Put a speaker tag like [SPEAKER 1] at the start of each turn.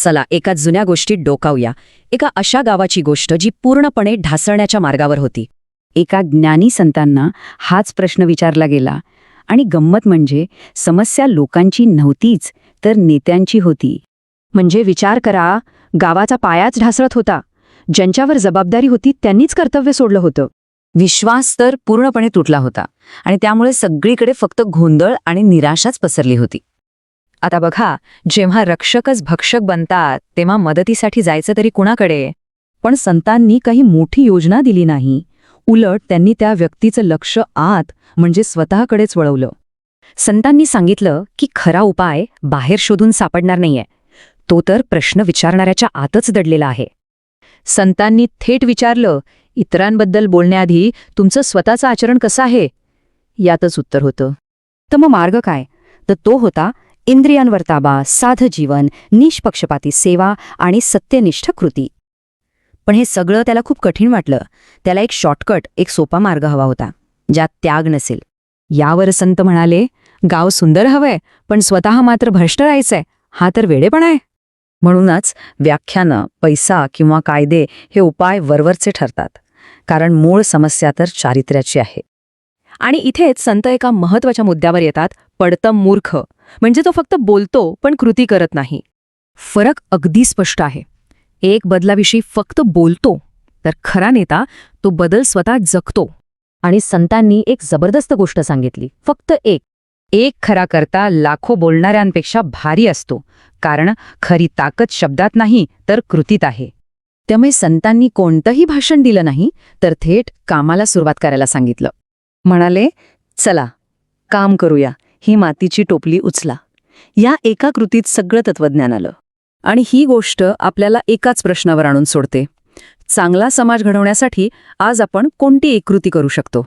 [SPEAKER 1] चला एका जुन्या गोष्टीत डोकावूया. एका अशा गावाची गोष्ट जी पूर्णपणे ढासळण्याच्या मार्गावर होती. एका ज्ञानी संतांना हाच प्रश्न विचारला गेला आणि गंमत म्हणजे समस्या लोकांची नव्हतीच तर नेत्यांची होती. म्हणजे विचार करा गावाचा पायाच ढासळत होता. ज्यांच्यावर जबाबदारी होती त्यांनीच कर्तव्य सोडलं होतं. विश्वास तर पूर्णपणे तुटला होता आणि त्यामुळे सगळीकडे फक्त गोंधळ आणि निराशाच पसरली होती. आता बघा जेव्हा रक्षकच भक्षक बनतात तेव्हा मदतीसाठी जायचं तरी कुणाकडे? पण संतांनी काही मोठी योजना दिली नाही. उलट त्यांनी त्या व्यक्तीचं लक्ष आत म्हणजे स्वतःकडेच वळवलं. संतांनी सांगितलं की खरा उपाय बाहेर शोधून सापडणार नाहीये. तो तर प्रश्न विचारणाऱ्याच्या आतच दडलेला आहे. संतांनी थेट विचारलं इतरांबद्दल बोलण्याआधी तुमचं स्वतःचं आचरण कसं आहे? यातच उत्तर होतं. तर मग मार्ग काय? तर तो होता इंद्रियांवर ताबा साध जीवन निष्पक्षपाती सेवा आणि सत्यनिष्ठ कृती. पण हे सगळं त्याला खूप कठीण वाटलं. त्याला एक शॉर्टकट एक सोपा मार्ग हवा होता ज्यात त्याग नसेल. यावर संत म्हणाले गाव सुंदर हवंय पण स्वतः मात्र भ्रष्ट राहायचंय. हा तर वेडेपणा आहे. म्हणूनच व्याख्यानं पैसा किंवा कायदे हे उपाय वरवरचे ठरतात. कारण मूळ समस्या तर चारित्र्याची आहे. आणि इथेच संत एका महत्त्वाच्या मुद्द्यावर येतात पडतम मूर्ख. म्हणजे तो फक्त बोलतो पण कृती करत नाही. फरक अगदी स्पष्ट आहे. एक बदलाविषयी फक्त बोलतो तर खरा नेता तो बदल स्वतः जगतो. आणि संतांनी एक जबरदस्त गोष्ट सांगितली फक्त एक. एक खरा करता लाखो बोलणाऱ्यांपेक्षा भारी असतो कारण खरी ताकद शब्दात नाही तर कृतीत आहे. त्यामुळे संतांनी कोणतंही भाषण दिलं नाही तर थेट कामाला सुरुवात करायला सांगितलं. म्हणाले चला काम करूया. ही मातीची टोपली उचला. या एका कृतीत सगळं तत्वज्ञान आलं. आणि ही गोष्ट आपल्याला एकाच प्रश्नावर आणून सोडते. चांगला समाज घडवण्यासाठी आज आपण कोणती एक कृती करू शकतो?